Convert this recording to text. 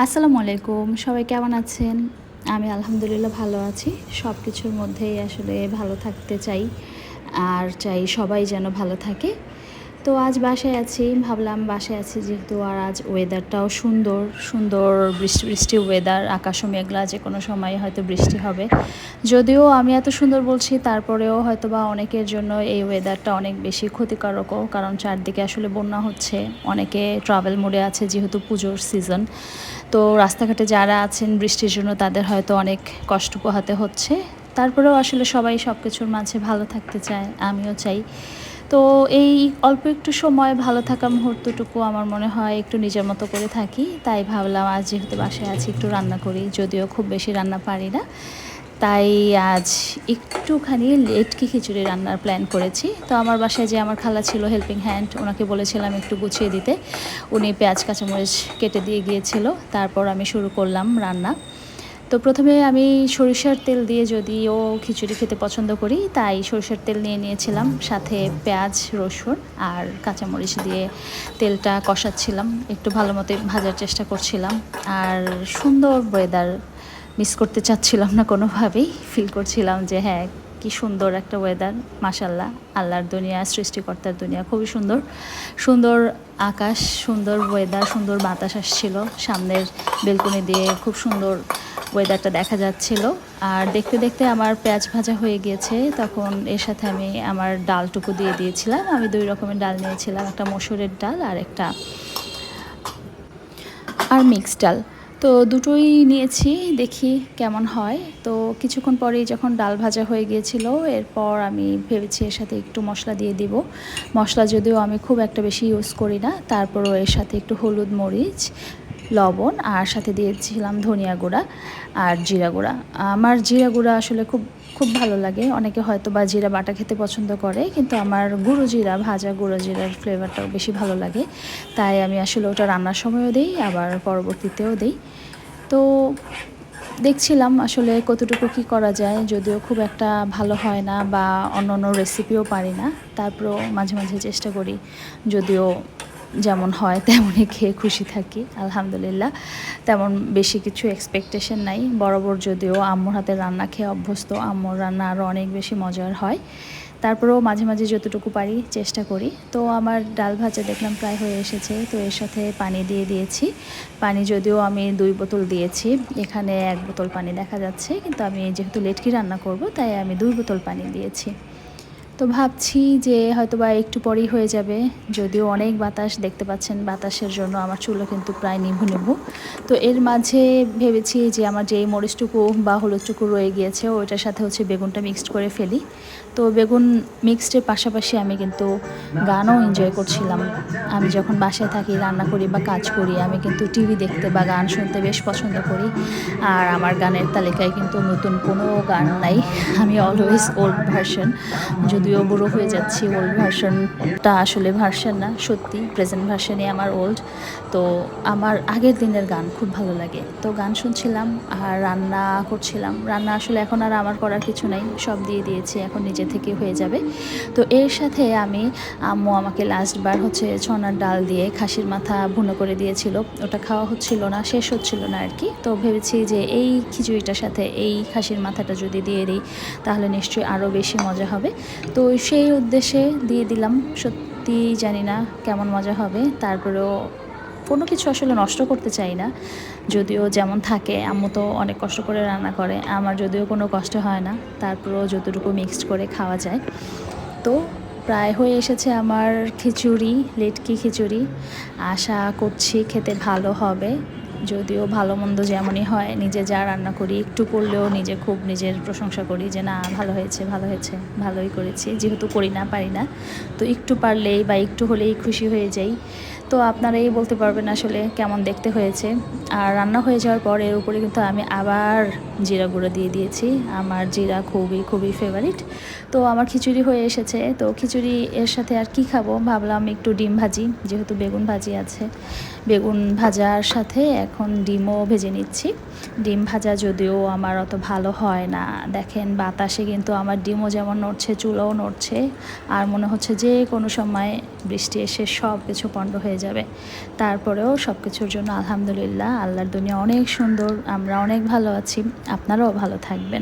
আসসালামু আলাইকুম, সবাই কেমন আছেন? আমি আলহামদুলিল্লাহ ভালো আছি। সব কিছুর মধ্যেই আসলে ভালো থাকতে চাই, আর চাই সবাই যেন ভালো থাকে। তো আজ বাসায় আছি। ভাবলাম বাসায় আছি যেহেতু আর আজ ওয়েদারটাও সুন্দর সুন্দর বৃষ্টি বৃষ্টি ওয়েদার আকাশও মেঘলা যে কোনো সময় হয়তো বৃষ্টি হবে। যদিও আমি এত সুন্দর বলছি, তারপরেও হয়তো বা অনেকের জন্য এই ওয়েদারটা অনেক বেশি ক্ষতিকারকও কারণ চারদিকে আসলে বন্যা হচ্ছে। অনেকে ট্রাভেল মোডে আছে যেহেতু পুজোর সিজন তো রাস্তাঘাটে যারা আছেন, বৃষ্টির জন্য তাদের হয়তো অনেক কষ্ট পোহাতে হচ্ছে। তারপরেও আসলে সবাই সব কিছুর মাঝে ভালো থাকতে চায়, আমিও চাই। তো এই অল্প একটু সময় ভালো থাকা মুহূর্তটুকু আমার মনে হয় একটু নিজের মতো করে থাকি, তাই ভাবলাম আজ যেহেতু বাসায় আছি একটু রান্না করি, যদিও খুব বেশি রান্না পারি না। তাই আজ একটুখানি লেটকি খিচুড়ি রান্নার প্ল্যান করেছি। তো আমার বাসায় যে আমার খালা ছিল হেল্পিং হ্যান্ড ওনাকে বলেছিলাম একটু গুছিয়ে দিতে। উনি পেঁয়াজ, কাঁচামরিচ কেটে দিয়ে গিয়েছিল, তারপর আমি শুরু করলাম রান্না। তো প্রথমে আমি সরিষার তেল দিয়ে যদিও খিচুড়ি খেতে পছন্দ করি, তাই সরিষার তেল নিয়ে নিয়েছিলাম, সাথে পেঁয়াজ, রসুন আর কাঁচামরিচ দিয়ে তেলটা কষাচ্ছিলাম, একটু ভালো মতো ভাজার চেষ্টা করছিলাম আর সুন্দর ওয়েদার মিস করতে চাচ্ছিলাম না কোনোভাবেই ফিল করছিলাম যে হ্যাঁ কি সুন্দর একটা ওয়েদার মাসাল্লাহ আল্লাহর দুনিয়া, সৃষ্টিকর্তার দুনিয়া, খুবই সুন্দর। সুন্দর আকাশ, সুন্দর ওয়েদার সুন্দর বাতাস আসছিল, সামনের বেলকনি দিয়ে খুব সুন্দর ওয়েদারটা দেখা যাচ্ছিল। আর দেখতে দেখতে আমার পেঁয়াজ ভাজা হয়ে গিয়েছে। তখন এর সাথে আমি আমার ডালটুকু দিয়ে দিয়েছিলাম। আমি দুই রকমের ডাল নিয়েছিলাম, একটা মসুরের ডাল আর একটা আর মিক্সড ডাল। তো দুটোই নিয়েছি, দেখি কেমন হয়। তো কিছুক্ষণ পরেই যখন ডাল ভাজা হয়ে গিয়েছিল, এরপর আমি ভেবেছি এর সাথে একটু মশলা দিয়ে দিব। মশলা যদিও আমি খুব একটা বেশি ইউজ করি না, তারপরও এর সাথে একটু হলুদ মরিচ লবণ আর সাথে দিয়েছিলাম ধনিয়া গুঁড়া আর জিরা গুঁড়া। আমার জিরা গুঁড়া আসলে খুব খুব ভালো লাগে। অনেকে হয়তো বা জিরা বাটা খেতে পছন্দ করে, কিন্তু আমার গুঁড়ো জিরা, ভাজা গুঁড়ো জিরার ফ্লেভারটাও বেশি ভালো লাগে। তাই আমি আসলে ওটা রান্নার সময়ও দিই, আবার পরবর্তীতেও দিই। তো দেখছিলাম আসলে কতটুকু কী করা যায়, যদিও খুব একটা ভালো হয় না বা অন্য অন্য রেসিপিও পারি না। তারপরেও মাঝে মাঝে চেষ্টা করি, যদিও যেমন হয়, তেমনই খেয়ে খুশি থাকি, আলহামদুলিল্লাহ। তেমন বেশি কিছু এক্সপেকটেশন নাই। বরাবর যদিও আম্মুর হাতে রান্না খেয়ে অভ্যস্ত, আম্মুর রান্না আরও অনেক বেশি মজার হয়। তারপরেও মাঝে মাঝে যতটুকু পারি চেষ্টা করি। তো আমার ডাল ভাজা দেখলাম প্রায় হয়ে এসেছে। তো এর সাথে পানি দিয়ে দিয়েছি। পানি যদিও আমি দুই বোতল দিয়েছি। এখানে এক বোতল পানি দেখা যাচ্ছে। কিন্তু আমি যেহেতু লেটকি রান্না করব, তাই আমি দুই বোতল পানি দিয়েছি। তো ভাবছি যে হয়তো বা একটু পরেই হয়ে যাবে। যদিও অনেক বাতাস দেখতে পাচ্ছেন, বাতাসের জন্য আমার চুলো কিন্তু প্রায় নিভু নিভু তো এর মাঝে ভেবেছি যে আমার যে মরিচটুকু বা হলুদটুকু রয়ে গিয়েছে, ওইটার সাথে হচ্ছে বেগুনটা মিক্সড করে ফেলি। তো বেগুন মিক্সডের পাশাপাশি আমি কিন্তু গানও এনজয় করছিলাম। আমি যখন বাসায় থাকি, রান্না করি বা কাজ করি, আমি কিন্তু টিভি দেখতে বা গান শুনতে বেশ পছন্দ করি। আর আমার গানের তালিকায় কিন্তু নতুন কোনো গান নাই। আমি অলওয়েজ ওল্ড ভার্সন যদিও বুড়ো হয়ে যাচ্ছি ওল্ড ভার্সনটা আসলে ভার্সন না, সত্যি প্রেজেন্ট ভার্সনে আমার ওল্ড তো আমার আগের দিনের গান খুব ভালো লাগে। তো গান শুনছিলাম আর রান্না করছিলাম। রান্না আসলে এখন আর আমার করার কিছু নাই, সব দিয়ে দিয়েছি, এখন নিজে থেকে হয়ে যাবে। তো এর সাথে আমি, আম্মু আমাকে লাস্টবার হচ্ছে ছনার ডাল দিয়ে খাসির মাথা ভুনো করে দিয়েছিল। ওটা খাওয়া হচ্ছিল না, শেষ হচ্ছিল না আর কি। তো ভেবেছি যে এই খিচুড়িটার সাথে এই খাসির মাথাটা যদি দিয়ে দিই, তাহলে নিশ্চয়ই আরও বেশি মজা হবে। তো সেই উদ্দেশ্যে দিয়ে দিলাম। সত্যি জানি না কেমন মজা হবে। তারপরেও কোনো কিছু আসলে নষ্ট করতে চাই না। যদিও যেমন থাকে, আম্মু তো অনেক কষ্ট করে রান্না করে, আমার যদিও কোনো কষ্ট হয় না। তারপরেও যতটুকু মিক্সড করে খাওয়া যায়। তো প্রায় হয়ে এসেছে আমার খিচুড়ি, লেটকি খিচুড়ি। আশা করছি খেতে ভালো হবে। যদিও ভালো মন্দ যেমনই হয়, নিজে যা রান্না করি, একটু করলেও নিজে খুব নিজের প্রশংসা করি যে, না, ভালো হয়েছে ভালো হয়েছে, ভালোই করেছি। যেহেতু করি না, পারি না, তো একটু পারলেই বা একটু হলেই খুশি হয়ে যাই। তো আপনারাই বলতে পারবেন আসলে কেমন দেখতে হয়েছে। আর রান্না হয়ে যাওয়ার পর এর উপরে কিন্তু আমি আবার জিরা গুঁড়ো দিয়ে দিয়েছি। আমার জিরা খুবই খুবই ফেভারিট তো আমার খিচুড়ি হয়ে এসেছে। তো খিচুড়ি এর সাথে আর কি খাব? ভাবলাম একটু ডিম ভাজি, যেহেতু বেগুন ভাজি আছে। বেগুন ভাজার সাথে এখন ডিমও ভেজে নিচ্ছি। ডিম ভাজা যদিও আমার অত ভালো হয় না। দেখেন বাতাসে কিন্তু আমার ডিমও যেমন নড়ছে, চুলোও নড়ছে। আর মনে হচ্ছে যে কোনো সময় বৃষ্টি এসে সব কিছু পণ্ড হয়ে যাবে। তারপরেও সব কিছুর জন্য আলহামদুলিল্লাহ, আল্লাহর দুনিয়া অনেক সুন্দর, আমরা অনেক ভালো আছি, আপনারাও ভালো থাকবেন।